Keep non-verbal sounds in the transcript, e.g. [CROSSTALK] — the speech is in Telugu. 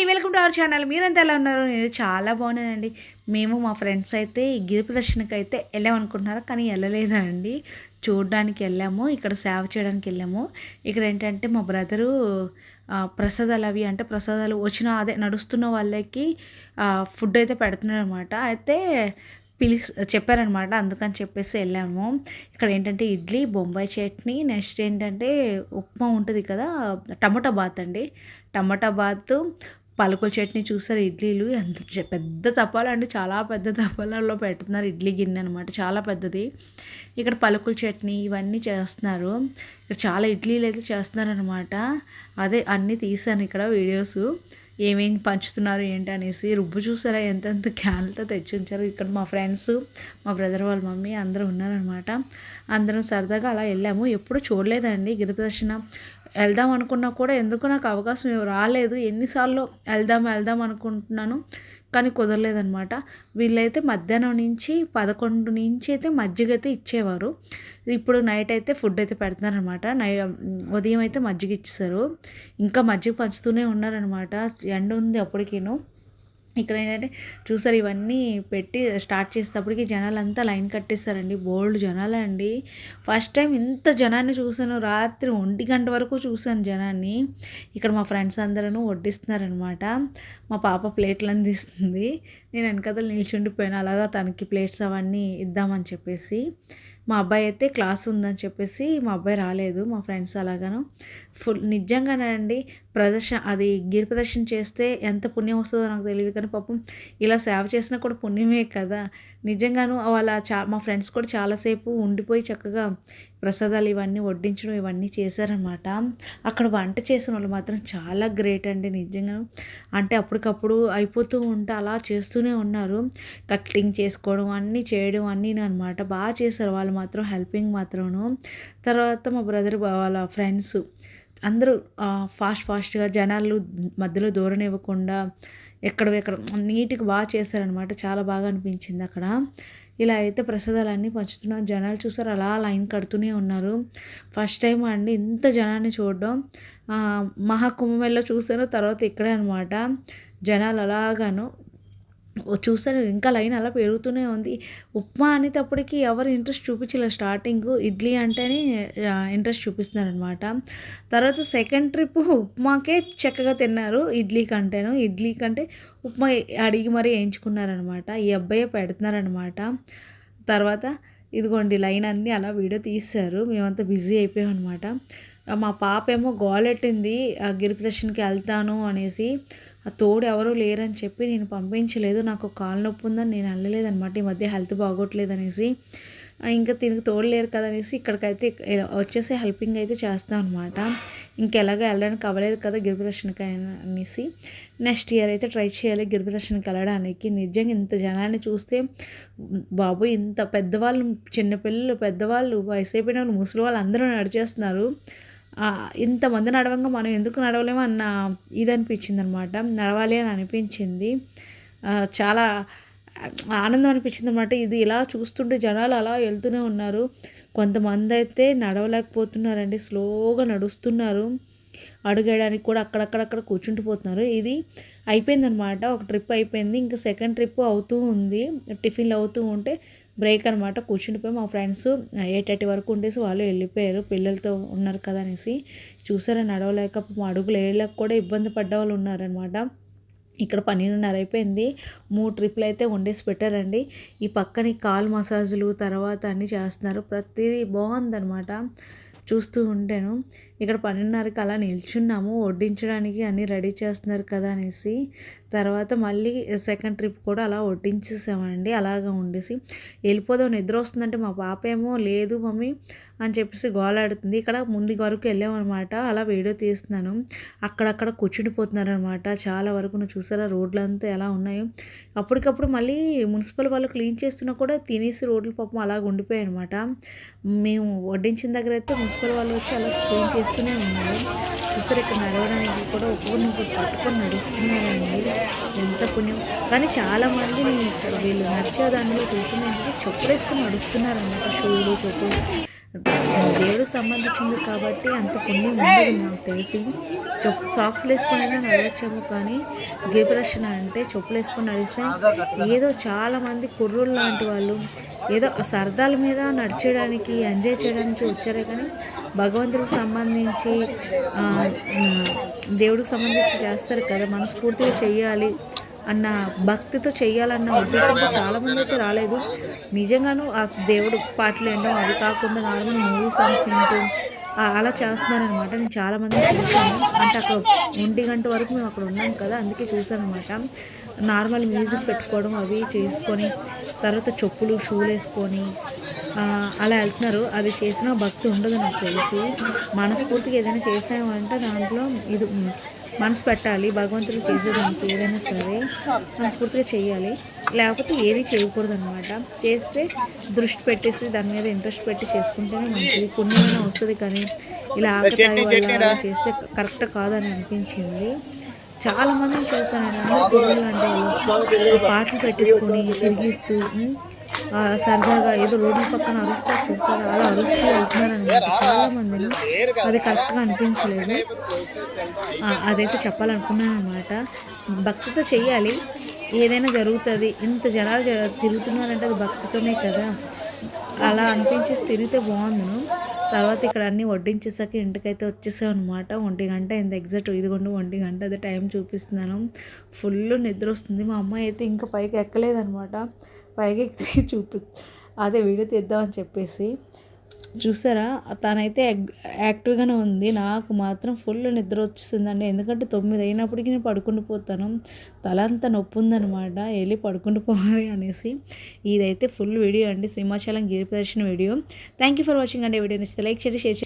అండి వెల్కమ్ టు అవర్ ఛానల్. మీరంతా ఎలా ఉన్నారు? నేను చాలా బాగున్నానండి. మేము మా ఫ్రెండ్స్ అయితే గిరి ప్రదర్శనకి అయితే వెళ్ళామనుకుంటున్నారు కానీ వెళ్ళలేదండి. చూడడానికి వెళ్ళాము ఇక్కడ సేవ చేయడానికి వెళ్ళాము. ఇక్కడ ఏంటంటే మా బ్రదరు ప్రసాదాలు అవి అంటే ప్రసాదాలు వచ్చిన అదే నడుస్తున్న వాళ్ళకి ఫుడ్ అయితే పెడుతున్నారు అనమాట అయితే పిలిస్ చెప్పారనమాట అందుకని చెప్పేసి వెళ్ళాము. ఇక్కడ ఏంటంటే ఇడ్లీ బొంబాయి చట్నీ నెక్స్ట్ ఏంటంటే ఉప్మా ఉంటుంది కదా టమాటా బాత్ అండి. టమాటా బాత్ పలుకుల చట్నీ చూసారు ఇడ్లీలు ఎంత పెద్ద తపాలు అండి చాలా పెద్ద తపాలలో పెడుతున్నారు ఇడ్లీ గిన్నె అనమాట చాలా పెద్దది. ఇక్కడ పలుకుల చట్నీ ఇవన్నీ చేస్తున్నారు. ఇక్కడ చాలా ఇడ్లీలు అయితే చేస్తున్నారనమాట అదే అన్నీ తీసాను ఇక్కడ వీడియోస్. ఏమేమి పంచుతున్నారు ఏంటి అనేసి రుబ్బు చూసారా? ఎంతెంత క్యాన్లతో తెచ్చి ఉంచారు ఇక్కడ మా ఫ్రెండ్స్ మా బ్రదర్ వాళ్ళ మమ్మీ అందరూ ఉన్నారనమాట అందరం సరదాగా అలా వెళ్ళాము. ఎప్పుడు చూడలేదండి గిరిప్రదర్శన వెళ్దాం అనుకున్నా కూడా ఎందుకు నాకు అవకాశం రాలేదు. ఎన్నిసార్లు వెళ్దాం వెళ్దాం అనుకుంటున్నాను కానీ కుదరలేదనమాట వీళ్ళైతే మధ్యాహ్నం నుంచి పదకొండు నుంచి అయితే మజ్జిగ అయితే ఇచ్చేవారు. ఇప్పుడు నైట్ అయితే ఫుడ్ అయితే పెడతారనమాట నై ఉదయం అయితే మజ్జిగ ఇచ్చేసారు ఇంకా మజ్జిగ పంచుతూనే ఉన్నారనమాట ఎండ ఉంది అప్పటికేను. ఇక్కడ ఏంటంటే చూసారు ఇవన్నీ పెట్టి స్టార్ట్ చేసేటప్పటికి జనాలంతా లైన్ కట్టేస్తారండి బోల్డ్ జనాలు అండి. ఫస్ట్ టైం ఇంత జనాన్ని చూశాను. రాత్రి ఒంటి గంట వరకు చూశాను జనాన్ని. ఇక్కడ మా ఫ్రెండ్స్ అందరూ వడ్డిస్తున్నారనమాట మా పాప ప్లేట్లు అందిస్తుంది. నేను వెనకతలు నిల్చుండిపోయాను. అలాగా తనకి ప్లేట్స్ అవన్నీ ఇద్దామని చెప్పేసి. మా అబ్బాయి అయితే క్లాస్ ఉందని చెప్పేసి మా అబ్బాయి రాలేదు. మా ఫ్రెండ్స్ అలాగాను. ఫుల్ నిజంగానే అండి ప్రదర్శన అది గిరి ప్రదర్శన చేస్తే ఎంత పుణ్యం వస్తుందో నాకు తెలియదు కానీ పాపం ఇలా సేవ చేసినా కూడా పుణ్యమే కదా. నిజంగాను వాళ్ళ చా మా ఫ్రెండ్స్ కూడా చాలాసేపు ఉండిపోయి చక్కగా ప్రసాదాలు ఇవన్నీ వడ్డించడం ఇవన్నీ చేశారనమాట అక్కడ వంట చేసిన వాళ్ళు మాత్రం చాలా గ్రేట్ అండి నిజంగా. అంటే అప్పటికప్పుడు అయిపోతూ ఉంటే అలా చేస్తూనే ఉన్నారు. కట్టింగ్ చేసుకోవడం అన్నీ చేయడం అన్నీ అనమాట బాగా చేశారు వాళ్ళు మాత్రం హెల్పింగ్ మాత్రము. తర్వాత మా బ్రదర్ వాళ్ళ ఫ్రెండ్స్ అందరూ ఫాస్ట్ ఫాస్ట్గా జనాలు మధ్యలో దూరనివ్వకుండా ఎక్కడ ఎక్కడ నీట్గా బాగా చేశారనమాట చాలా బాగా అనిపించింది అక్కడ. ఇలా అయితే ప్రసాదాలన్నీ పంచుతున్నారు జనాలు చూసారు. అలా లైన్ కడుతూనే ఉన్నారు. ఫస్ట్ టైం అండి ఇంత జనాన్ని చూడడం. ఆ, మహాకుంభమేళలో చూసాను తర్వాత ఇక్కడే అనమాట జనాలు అలాగాను ఓ ఇంకా లైన్ అలా పెరుగుతూనే ఉంది. ఉప్మా అనేటప్పటికి ఎవరు ఇంట్రెస్ట్ చూపించలేదు స్టార్టింగ్ ఇడ్లీ అంటేనే ఇంట్రెస్ట్ చూపిస్తున్నారనమాట తర్వాత సెకండ్ ట్రిప్ ఉప్మాకే చక్కగా తిన్నారు. ఇడ్లీ కంటేను. ఇడ్లీ కంటే ఉప్మా అడిగి మరీ వేయించుకున్నారనమాట ఈ అబ్బాయి పెడుతున్నారనమాట తర్వాత ఇదిగోండి లైన్ అన్నీ అలా వీడియో తీశారు. మేమంతా బిజీ అయిపోయాం అనమాట మా పాప ఏమో గోలెట్టింది. ఆ గిరి ప్రదర్శనకి వెళ్తాను అనేసి ఆ తోడు ఎవరూ లేరని చెప్పి నేను పంపించలేదు. నాకు కాలు నొప్పి ఉందని నేను వెళ్ళలేదన్నమాట ఈ మధ్య హెల్త్ బాగోట్లేదు అనేసి ఇంకా తినకు తోడు లేరు కదా అనేసి ఇక్కడికైతే వచ్చేసి హెల్పింగ్ అయితే చేస్తాం అనమాట ఇంకెలాగో వెళ్ళడానికి అవ్వలేదు కదా గిరిప్రదర్శనకి అనేసి నెక్స్ట్ ఇయర్ అయితే ట్రై చేయాలి గిరిప్రదర్శనకి వెళ్ళడానికి. నిజంగా ఇంత జనాన్ని చూస్తే బాబు ఇంత పెద్దవాళ్ళు చిన్నపిల్లలు పెద్దవాళ్ళు వయసు అయిపోయిన వాళ్ళు ముసలి వాళ్ళు అందరూ నడిచేస్తున్నారు. ఇంతమంది నడవంగా మనం ఎందుకు నడవలేము అన్న ఇది అనిపించింది అనమాట నడవాలి అని అనిపించింది. చాలా ఆనందం అనిపించింది అనమాట ఇది ఇలా చూస్తుంటే జనాలు అలా వెళ్తూనే ఉన్నారు. కొంతమంది అయితే నడవలేకపోతున్నారండి. స్లోగా నడుస్తున్నారు. అడుగేయడానికి కూడా అక్కడక్కడక్కడ కూర్చుంటుపోతున్నారు ఇది అయిపోయిందనమాట. ఒక ట్రిప్ అయిపోయింది. ఇంకా సెకండ్ ట్రిప్ అవుతూ ఉంది. టిఫిన్లు అవుతూ ఉంటే బ్రేక్ అనమాట కూర్చుండిపోయి మా ఫ్రెండ్స్ ఎయిట్ థర్టీ వరకు ఉండేసి వాళ్ళు వెళ్ళిపోయారు. పిల్లలతో ఉన్నారు కదా అనేసి. చూసారా నడవలేక మా అడుగులు వేయలేక కూడా ఇబ్బంది పడ్డ వాళ్ళు ఉన్నారనమాట ఇక్కడ పన్నెండున్నర అయిపోయింది. మూడు ట్రిప్లు అయితే వండేసి పెట్టారండి. ఈ పక్కన కాల్ మసాజులు తర్వాత అన్నీ చేస్తున్నారు. ప్రతిదీ బాగుందనమాట చూస్తూ ఉంటాను ఇక్కడ పన్నెండున్నరకి అలా నిల్చున్నాము. వడ్డించడానికి అన్నీ రెడీ చేస్తున్నారు కదా అనేసి. తర్వాత మళ్ళీ సెకండ్ ట్రిప్ కూడా అలా వడ్డించేసామండి. అలాగా ఉండేసి. వెళ్ళిపోదాం నిద్ర వస్తుందంటే మా పాప ఏమో లేదు మమ్మీ అని చెప్పేసి గోలాడుతుంది. ఇక్కడ ముందు వరకు వెళ్ళామన్నమాట. అలా వీడియో తీస్తున్నాను. అక్కడక్కడ కూర్చుండిపోతున్నారు అనమాట చాలా వరకు నువ్వు చూసారా రోడ్లంతా ఎలా ఉన్నాయో. అప్పటికప్పుడు మళ్ళీ మున్సిపల్ వాళ్ళు క్లీన్ చేస్తున్నా కూడా తినేసి రోడ్లు పాపం అలాగ ఉండిపోయాయి అనమాట మేము వడ్డించిన దగ్గర అయితే మున్సిపల్ వాళ్ళు వచ్చి అలా క్లీన్ చేస్తూనే ఉన్నారు. చూసారు ఇక్కడ నడవడానికి కూడా ఒక్కొక్కరిని ఒకటి పట్టుకొని నడుస్తున్నారండి. ఎంత పుణ్యం. కానీ చాలా మంది నేను ఇక్కడ వీళ్ళు నడిచే దానిలో చూసింది చెప్పులు వేసుకొని నడుస్తున్నారన్నమాట. షూలు చెప్పులు దేవుడికి సంబంధించింది కాబట్టి అంత పుణ్యం ఉండదు నాకు తెలిసి చెప్ సాక్స్లు వేసుకొని అయినా నడవచ్చేమో కానీ గిరిప్రదక్షిణ అంటే చెప్పులు వేసుకొని నడిస్తే ఏదో చాలామంది కుర్రోళ్ళు లాంటి వాళ్ళు ఏదో సరదాల మీద నడిచేయడానికి ఎంజాయ్ చేయడానికి వచ్చారే కానీ భగవంతుడికి సంబంధించి దేవుడికి సంబంధించి చేస్తారు కదా మనస్ఫూర్తిగా చెయ్యాలి. అన్న భక్తితో చేయాలన్న ఉద్దేశంతో చాలామంది అయితే రాలేదు. నిజంగాను ఆ దేవుడు పాటలు వినడం అవి కాకుండా నార్మల్ మూవీ సాంగ్స్ వింటూ అలా చేస్తున్నారనమాట నేను చాలామంది చూసాను అంటే అక్కడ ఒంటి గంట వరకు మేము అక్కడ ఉన్నాం కదా అందుకే చూసాను అనమాట నార్మల్ మ్యూజిక్ పెట్టుకోవడం అవి చేసుకొని తర్వాత చెప్పులు షూలు వేసుకొని అలా వెళ్తున్నారు. అది చేసిన భక్తి ఉండదు నాకు తెలిసి. మనస్ఫూర్తిగా ఏదైనా చేసామంటే దాంట్లో ఇది మనసు పెట్టాలి భగవంతుడు చేసేదానికి ఏదైనా సరే మనస్ఫూర్తిగా చేయాలి లేకపోతే ఏది చేయకూడదు అనమాట చేస్తే దృష్టి పెట్టేసి దాని మీద ఇంట్రెస్ట్ పెట్టి చేసుకుంటేనే మంచిది. పుణ్యమైన వస్తుంది కానీ ఇలా ఆకతాయి వల్ల చేస్తే కరెక్ట్ కాదని అనిపించింది. చాలా మందిని చూసాను నేను. అందరు గురువులు అంటే పాటలు పెట్టేసుకొని తిరిగిస్తూ సరదాగా ఏదో రోడ్ల పక్కన అరుస్తారు చూసారు? అలా అరుస్తూ వెళ్తున్నారు అనమాట చాలా మందిని అది కరెక్ట్గా అనిపించలేదు. ఆ, అదైతే చెప్పాలనుకున్నాను అనమాట భక్తితో చెయ్యాలి. ఏదైనా జరుగుతుంది. ఇంత జనాలు తిరుగుతున్నారంటే అది భక్తితోనే కదా. అలా అనిపించేసి తిరిగితే బాగుంది తర్వాత ఇక్కడ అన్నీ వడ్డించేసాక ఇంటికైతే వచ్చేసాం అనమాట ఒంటి గంట ఇంత ఎగ్జాక్ట్ ఇదిగోండి ఒంటి గంట అదే టైం చూపిస్తున్నాను. ఫుల్ నిద్ర వస్తుంది. మా అమ్మాయి అయితే ఇంకా పైకి ఎక్కలేదనమాట పైకి ఎక్కి [LAUGHS] చూపి అదే వీడియో తీద్దామని చెప్పేసి. చూసారా? తనైతే యాక్టివ్గానే ఉంది. నాకు మాత్రం ఫుల్ నిద్ర వచ్చేసిందండి. ఎందుకంటే తొమ్మిది అయినప్పటికీ నేను పడుకుని పోతాను. తల అంతా నొప్పి ఉందనమాట వెళ్ళి పడుకుని పోవాలి అనేసి. ఇదైతే ఫుల్ వీడియో అండి. సింహాచలం గిరి ప్రదర్శన video. Thank you for watching అండి. వీడియో నచ్చితే లైక్ చేయండి షేర్ చేయండి.